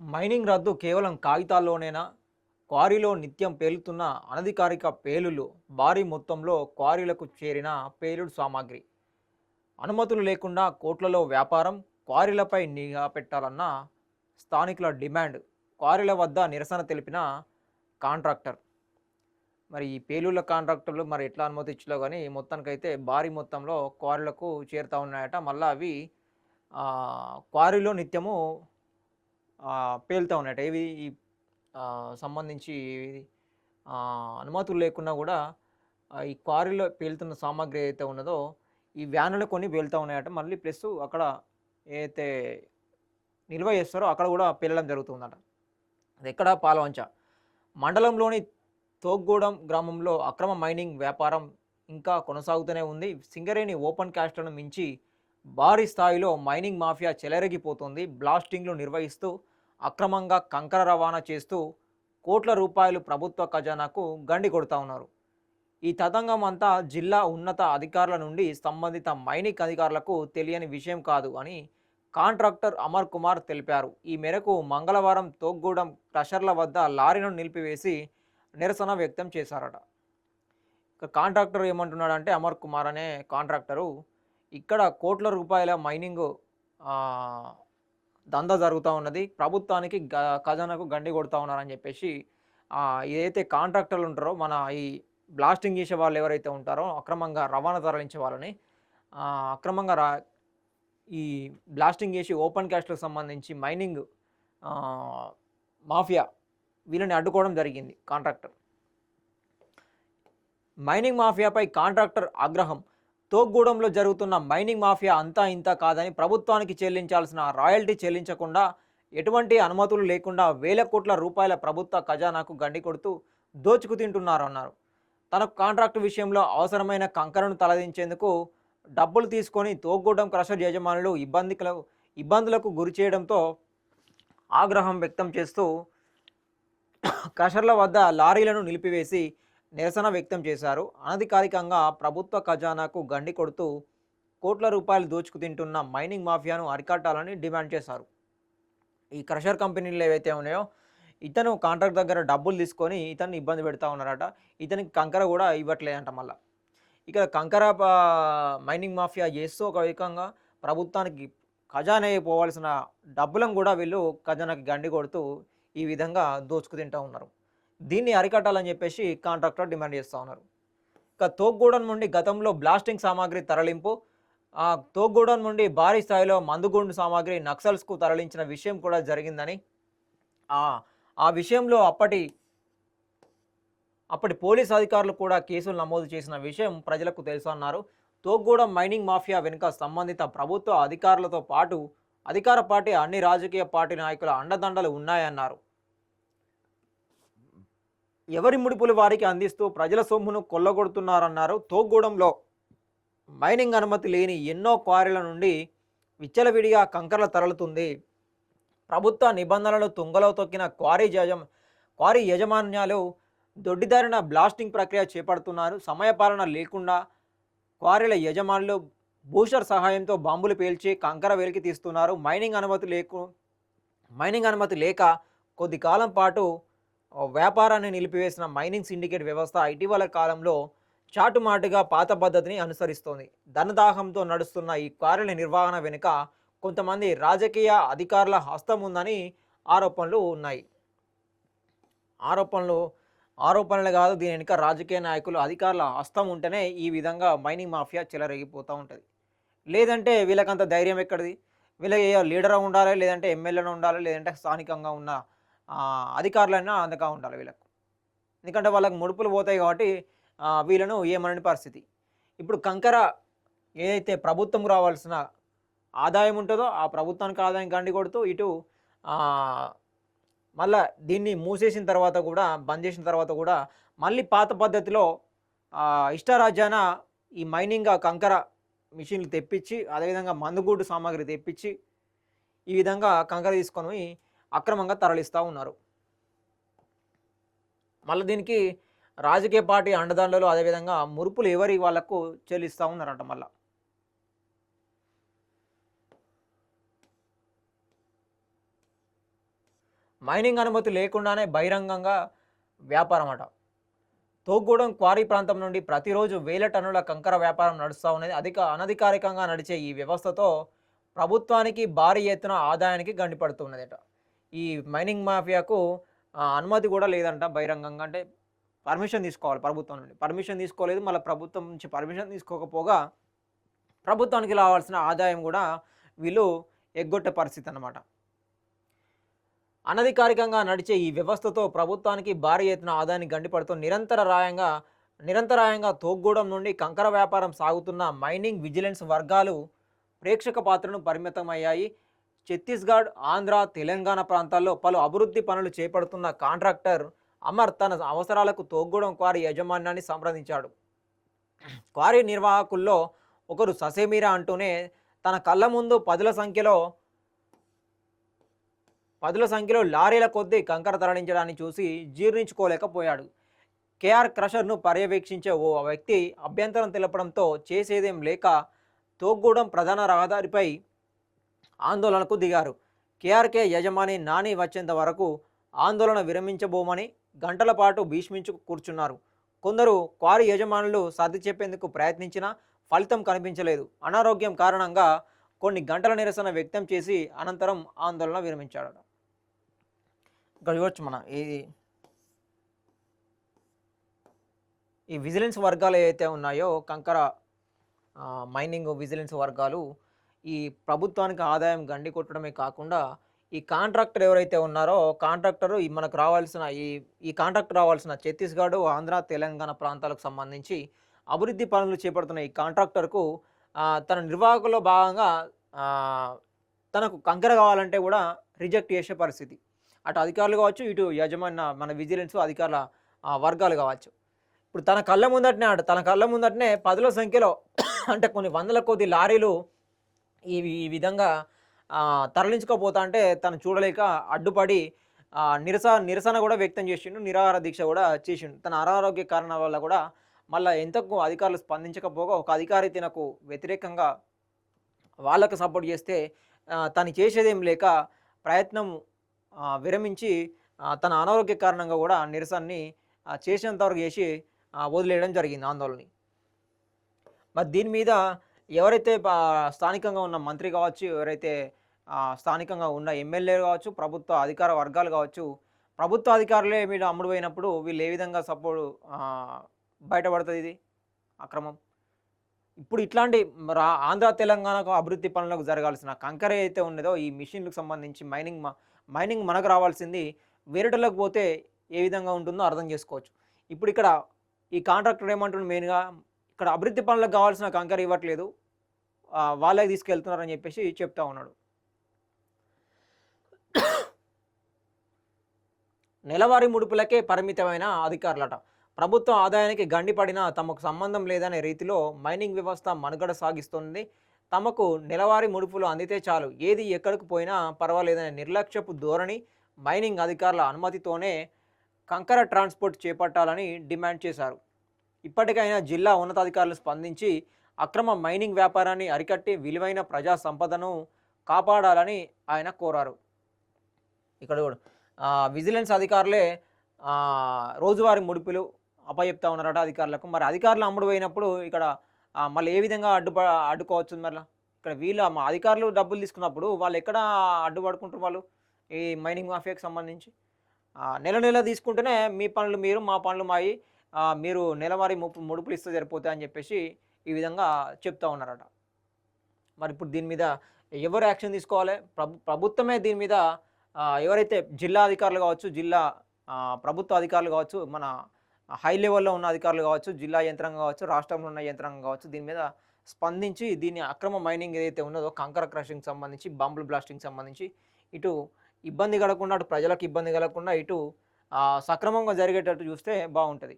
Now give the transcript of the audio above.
Mining రద్దు కేవలం కాగితాల్లోనేనా? క్వారీలో నిత్యం పేలుతున్న అనధికారిక పేలులు భారీ మొత్తంలో క్వారీలకు చేరిన పేలుడు సామాగ్రి. అనుమతులు లేకుండా కోట్లలో వ్యాపారం క్వారీలపై నిఘా పెట్టాలన్న స్థానికుల డిమాండ్ క్వారీల వద్ద నిరసన తెలిపిన కాంట్రాక్టర్. మరి ఈ పేలుళ్ళ కాంట్రాక్టర్లు మరి ఎట్లా అనుమతి ఇచ్చిలో కానీ మొత్తానికైతే భారీ మొత్తంలో క్వారీలకు చేరుతూ ఉన్నాయట. మళ్ళీ అవి క్వారీలో నిత్యము పేలుతూ ఉన్నాయట ఏవి? ఈ సంబంధించి అనుమతులు లేకున్నా కూడా ఈ క్వారీలో పేలుతున్న సామాగ్రి ఏదైతే ఉన్నదో ఈ వ్యానులు కొన్ని పేలుతూ ఉన్నాయట. మళ్ళీ ప్లస్ అక్కడ ఏదైతే నిల్వ చేస్తారో అక్కడ కూడా పేలడం జరుగుతుందట. అది ఎక్కడ? పాలవంచ. మండలంలోని తోగ్గూడెం గ్రామంలో అక్రమ మైనింగ్ వ్యాపారం ఇంకా కొనసాగుతూనే ఉంది. సింగరేణి ఓపెన్ క్యాస్ట్లను మించి భారీ స్థాయిలో మైనింగ్ మాఫియా చెలరేగిపోతుంది. బ్లాస్టింగ్లు నిర్వహిస్తూ అక్రమంగా కంకర రవాణా చేస్తూ కోట్ల రూపాయలు ప్రభుత్వ ఖజానాకు గండి కొడుతూ ఉన్నారు. ఈ తతంగం అంతా జిల్లా ఉన్నత అధికారుల నుండి సంబంధిత మైనింగ్ అధికారులకు తెలియని విషయం కాదు అని కాంట్రాక్టర్ అమర్ కుమార్ తెలిపారు. ఈ మేరకు మంగళవారం తోగ్గూడెం క్రషర్ల వద్ద లారీను నిలిపివేసి నిరసన వ్యక్తం చేశారట. ఇక కాంట్రాక్టర్ ఏమంటున్నాడంటే అమర్ కుమార్ అనే కాంట్రాక్టరు ఇక్కడ కోట్ల రూపాయల మైనింగ్ దందా జరుగుతూ ఉన్నది. ప్రభుత్వానికి గ- ఖజానాకు గండి కొడుతూ ఉన్నారని చెప్పేసి ఏదైతే కాంట్రాక్టర్లు ఉంటారో మన ఈ బ్లాస్టింగ్ చేసే వాళ్ళు ఎవరైతే ఉంటారో అక్రమంగా రవాణా తరలించే వాళ్ళని అక్రమంగా రా ఈ బ్లాస్టింగ్ చేసి ఓపెన్ క్యాస్ట్లకు సంబంధించి మైనింగ్ మాఫియా వీళ్ళని అడ్డుకోవడం జరిగింది కాంట్రాక్టర్. మైనింగ్ మాఫియాపై కాంట్రాక్టర్ ఆగ్రహం తోగ్గూడెంలో జరుగుతున్న మైనింగ్ మాఫియా అంతా ఇంత కాదని ప్రభుత్వానికి చెల్లించాల్సిన రాయల్టీ చెల్లించకుండా ఎటువంటి అనుమతులు లేకుండా వేల కోట్ల రూపాయల ప్రభుత్వ ఖజానాకు గండి కొడుతూ దోచుకు తింటున్నారన్నారు. తనకు కాంట్రాక్టు విషయంలో అవసరమైన కంకరను తలదించేందుకు డబ్బులు తీసుకొని తోగ్గూడెం క్రషర్ యజమానులు ఇబ్బందికులకు ఇబ్బందులకు గురి చేయడంతో ఆగ్రహం వ్యక్తం చేస్తూ క్రషర్ల వద్ద లారీలను నిలిపివేసి నిరసన వ్యక్తం చేశారు. అనధికారికంగా ప్రభుత్వ ఖజానాకు గండి కొడుతూ కోట్ల రూపాయలు దోచుకు తింటున్న మైనింగ్ మాఫియాను అరికట్టాలని డిమాండ్ చేశారు. ఈ క్రషర్ కంపెనీలు ఏవైతే ఉన్నాయో ఇతను కాంట్రాక్ట్ దగ్గర డబ్బులు తీసుకొని ఇతన్ని ఇబ్బంది పెడతా ఉన్నారట. ఇతనికి కంకర కూడా ఇవ్వట్లేదంట మళ్ళా. ఇక్కడ కంకర మైనింగ్ మాఫియా చేస్తూ ఒక విధంగా ప్రభుత్వానికి ఖజానా పోవాల్సిన డబ్బులను కూడా వీళ్ళు ఖజానాకి గండి కొడుతూ ఈ విధంగా దోచుకు తింటూ ఉన్నారు. దీన్ని అరికట్టాలని చెప్పేసి కాంట్రాక్టర్ డిమాండ్ చేస్తూ ఉన్నారు. ఇక తోగ్గూడెం నుండి గతంలో బ్లాస్టింగ్ సామాగ్రి తరలింపు ఆ తోగ్గూడెం నుండి భారీ స్థాయిలో మందుగుండు సామాగ్రి నక్సల్స్కు తరలించిన విషయం కూడా జరిగిందని ఆ విషయంలో అప్పటి అప్పటి పోలీస్ అధికారులు కూడా కేసులు నమోదు చేసిన విషయం ప్రజలకు తెలుసు అన్నారు. తోగ్గూడెం మైనింగ్ మాఫియా వెనుక సంబంధిత ప్రభుత్వ అధికారులతో పాటు అధికార పార్టీ అన్ని రాజకీయ పార్టీ నాయకుల అండదండలు ఉన్నాయన్నారు. ఎవరి ముడుపులు వారికి అందిస్తూ ప్రజల సొమ్మును కొల్లగొడుతున్నారన్నారు. తోగూడెంలో మైనింగ్ అనుమతి లేని ఎన్నో క్వారీల నుండి విచ్చలవిడిగా కంకరలు తరలుతుంది. ప్రభుత్వ నిబంధనలు తుంగలో తొక్కిన క్వారీ యజమ క్వారీ యజమాన్యాలు దొడ్డిదారిన బ్లాస్టింగ్ ప్రక్రియ చేపడుతున్నారు. సమయపాలన లేకుండా క్వారీల యజమానులు బూషర్ సహాయంతో బాంబులు పేల్చి కంకర వెలికి తీస్తున్నారు. మైనింగ్ అనుమతి లేకు మైనింగ్ అనుమతి లేక కొద్ది కాలం పాటు వ్యాపారాన్ని నిలిపివేసిన మైనింగ్ సిండికేట్ వ్యవస్థ ఇటీవల కాలంలో చాటుమాటుగా పాత పద్ధతిని అనుసరిస్తోంది. ధనదాహంతో నడుస్తున్న ఈ కార్యాల నిర్వహణ వెనుక కొంతమంది రాజకీయ అధికారుల హస్తం ఉందని ఆరోపణలు ఉన్నాయి. ఆరోపణలు ఆరోపణలు కాదు దీని వెనుక రాజకీయ నాయకులు అధికారుల హస్తం ఉంటేనే ఈ విధంగా మైనింగ్ మాఫియా చెలరేగిపోతూ ఉంటుంది. లేదంటే వీళ్ళకంత ధైర్యం ఎక్కడిది? వీళ్ళకి లీడర్ ఉండాలి లేదంటే ఎమ్మెల్యేలో ఉండాలి లేదంటే స్థానికంగా ఉన్న అధికారులైనా అందగా ఉండాలి వీళ్ళకు. ఎందుకంటే వాళ్ళకు ముడుపులు పోతాయి కాబట్టి వీళ్ళను ఏమనని పరిస్థితి. ఇప్పుడు కంకర ఏదైతే ప్రభుత్వం రావాల్సిన ఆదాయం ఉంటుందో ఆ ప్రభుత్వానికి ఆదాయం గండి కొడుతూ ఇటు మళ్ళా దీన్ని మూసేసిన తర్వాత కూడా బంద్ చేసిన తర్వాత కూడా మళ్ళీ పాత పద్ధతిలో ఇష్టారాజ్యాన ఈ మైనింగ్ కంకర మిషన్లు తెప్పించి అదేవిధంగా మందుగూడు సామాగ్రి తెప్పించి ఈ విధంగా కంకర తీసుకొని అక్రమంగా తరలిస్తూ ఉన్నారు. మళ్ళీ దీనికి రాజకీయ పార్టీ అండదండలు అదేవిధంగా మురుపులు ఎవరి వాళ్ళకు చెల్లిస్తూ ఉన్నారంట మళ్ళీ. మైనింగ్ అనుమతి లేకుండానే బహిరంగంగా వ్యాపారం అట. తోగూడెం క్వారీ ప్రాంతం నుండి ప్రతిరోజు వేల టన్నుల కంకర వ్యాపారం నడుస్తూ ఉన్నది. అధిక అనధికారికంగా నడిచే ఈ వ్యవస్థతో ప్రభుత్వానికి భారీ ఎత్తున ఆదాయానికి గండిపడుతున్నదట ఈ మైనింగ్ మాఫియాకు అనుమతి కూడా లేదంట బహిరంగంగా. అంటే పర్మిషన్ తీసుకోవాలి ప్రభుత్వం నుండి. పర్మిషన్ తీసుకోలేదు. మళ్ళీ ప్రభుత్వం నుంచి పర్మిషన్ తీసుకోకపోగా ప్రభుత్వానికి రావాల్సిన ఆదాయం కూడా వీళ్ళు ఎగ్గొట్టే పరిస్థితి అన్నమాట. అనధికారికంగా నడిచే ఈ వ్యవస్థతో ప్రభుత్వానికి భారీ ఎత్తున ఆదాయాన్ని గండిపడుతూ నిరంతరాయంగా నిరంతరాయంగా తోగ్గూడెం నుండి కంకర వ్యాపారం సాగుతున్న మైనింగ్ విజిలెన్స్ వర్గాలు ప్రేక్షక పాత్రను పరిమితమయ్యాయి. ఛత్తీస్గఢ్ ఆంధ్ర తెలంగాణ ప్రాంతాల్లో పలు అభివృద్ధి పనులు చేపడుతున్న కాంట్రాక్టర్ అమర్ తన అవసరాలకు తోగ్గూడెం క్వారీ యాజమాన్యాన్ని సంప్రదించాడు. క్వారీ నిర్వాహకుల్లో ఒకరు ససేమీరా అంటూనే తన కళ్ళ ముందు పదుల సంఖ్యలో పదుల సంఖ్యలో లారీల కొద్దీ కంకర తరలించడాన్ని చూసి జీర్ణించుకోలేకపోయాడు. కేఆర్ క్రషర్ను పర్యవేక్షించే ఓ వ్యక్తి అభ్యంతరం తెలపడంతో చేసేదేం లేక తోగ్గూడెం ప్రధాన రహదారిపై ఆందోళనకు దిగారు. కేఆర్కే యజమాని నాని వచ్చేంత వరకు ఆందోళన విరమించబోమని గంటల పాటు భీష్మించు కూర్చున్నారు. కొందరు క్వారీ యజమానులు సర్ది చెప్పేందుకు ప్రయత్నించినా ఫలితం కనిపించలేదు. అనారోగ్యం కారణంగా కొన్ని గంటల నిరసన వ్యక్తం చేసి అనంతరం ఆందోళన విరమించాడు. ఇక్కడ చూడవచ్చు మన ఈ ఈ విజిలెన్స్ వర్గాలు ఏవైతే ఉన్నాయో కంకర మైనింగ్ విజిలెన్స్ వర్గాలు ఈ ప్రభుత్వానికి ఆదాయం గండి కొట్టడమే కాకుండా ఈ కాంట్రాక్టర్ ఎవరైతే ఉన్నారో కాంట్రాక్టర్ ఈ మనకు రావాల్సిన ఈ ఈ కాంట్రాక్టర్ రావాల్సిన ఛత్తీస్గఢ్ ఆంధ్ర తెలంగాణ ప్రాంతాలకు సంబంధించి అభివృద్ధి పనులు చేపడుతున్న ఈ కాంట్రాక్టర్కు తన నిర్వాహకులో భాగంగా తనకు కంకర కావాలంటే కూడా రిజెక్ట్ చేసే పరిస్థితి. అటు అధికారులు కావచ్చు ఇటు యజమాని మన విజిలెన్స్ అధికారుల వర్గాలు కావచ్చు. ఇప్పుడు తన కళ్ళ ముందటనే అటు తన కళ్ళ ముందటనే పదుల సంఖ్యలో అంటే కొన్ని వందల కొద్ది లారీలు ఈ ఈ విధంగా తరలించుకోపోతా అంటే తను చూడలేక అడ్డుపడి నిరస నిరసన కూడా వ్యక్తం చేసిండు నిరాహార దీక్ష కూడా చేసిండు. తన అనారోగ్య కారణాల వల్ల కూడా మళ్ళీ ఎంతకు అధికారులు స్పందించకపోగా ఒక అధికారి తనకు వ్యతిరేకంగా వాళ్ళకు సపోర్ట్ చేస్తే తను చేసేదేం లేక ప్రయత్నం విరమించి తన అనారోగ్య కారణంగా కూడా నిరసనని చేసినంతవరకు చేసి వదిలేయడం జరిగింది ఆందోళన మరి దీని మీద ఎవరైతే స్థానికంగా ఉన్న మంత్రి కావచ్చు ఎవరైతే స్థానికంగా ఉన్న ఎమ్మెల్యే కావచ్చు ప్రభుత్వ అధికార వర్గాలు కావచ్చు ప్రభుత్వ అధికారులే వీళ్ళు అమ్ముడు పోయినప్పుడు వీళ్ళు ఏ విధంగా సపోర్ట్ బయటపడుతుంది ఇది అక్రమం ఇప్పుడు ఇట్లాంటి ఆంధ్ర తెలంగాణకు అభివృద్ధి పనులకు జరగాల్సిన కంకర అయితే ఉన్నదో ఈ మిషన్లకు సంబంధించి మైనింగ్ మ- మైనింగ్ మనకు రావాల్సింది వేరేటలకు పోతే ఏ విధంగా ఉంటుందో అర్థం చేసుకోవచ్చు. ఇప్పుడు ఇక్కడ ఈ కాంట్రాక్టర్ ఏమంటుండు మెయిన్గా ఇక్కడ అభివృద్ధి పనులకు కావాల్సిన కంకర ఇవ్వట్లేదు. వాళ్ళకి తీసుకెళ్తున్నారని చెప్పేసి చెప్తా ఉన్నాడు. నెలవారీ ముడుపులకే పరిమితమైన అధికారులట. ప్రభుత్వ ఆదాయానికి గండిపడినా తమకు సంబంధం లేదనే రీతిలో మైనింగ్ వ్యవస్థ మనుగడ సాగిస్తుంది. తమకు నెలవారీ ముడుపులు అందితే చాలు. ఏది ఎక్కడికి పోయినా పర్వాలేదనే నిర్లక్ష్యపు ధోరణి మైనింగ్ అధికారుల అనుమతితోనే కంకర ట్రాన్స్పోర్ట్ చేపట్టాలని డిమాండ్ చేశారు. ఇప్పటికైనా జిల్లా ఉన్నతాధికారులు స్పందించి అక్రమ మైనింగ్ వ్యాపారాన్ని అరికట్టి విలువైన ప్రజా సంపదను కాపాడాలని ఆయన కోరారు. ఇక్కడ కూడా విజిలెన్స్ అధికారులే రోజువారీ ముడుపులు అప్పచెప్తా ఉన్నారట అధికారులకు. మరి అధికారులు అమ్ముడు పోయినప్పుడు ఇక్కడ మళ్ళీ ఏ విధంగా అడ్డు అడ్డుకోవచ్చు మళ్ళీ ఇక్కడ వీళ్ళు మా అధికారులు డబ్బులు తీసుకున్నప్పుడు వాళ్ళు ఎక్కడ అడ్డుపడుకుంటారు వాళ్ళు ఈ మైనింగ్ మాఫియాకి సంబంధించి? నెల నెల తీసుకుంటేనే మీ పనులు మీరు మా పనులు మాయి మీరు నెలవారీ ముప్పు ముడుపులు ఇస్తే సరిపోతాయి అని చెప్పేసి ఈ విధంగా చెప్తా ఉన్నారట. మరి ఇప్పుడు దీని మీద ఎవరు యాక్షన్ తీసుకోవాలి? ప్రభు ప్రభుత్వమే దీని మీద ఎవరైతే జిల్లా అధికారులు కావచ్చు జిల్లా ప్రభుత్వ అధికారులు కావచ్చు మన హై లెవెల్లో ఉన్న అధికారులు కావచ్చు జిల్లా యంత్రాంగం కావచ్చు రాష్ట్రంలో ఉన్న యంత్రాంగం కావచ్చు దీని మీద స్పందించి దీని అక్రమ మైనింగ్ ఏదైతే ఉన్నదో కంకర క్రషింగ్ సంబంధించి బాంబులు బ్లాస్టింగ్ సంబంధించి ఇటు ఇబ్బంది కలగకుండా అటు ప్రజలకు ఇబ్బంది కలగకుండా ఇటు సక్రమంగా జరిగేటట్టు చూస్తే బాగుంటుంది.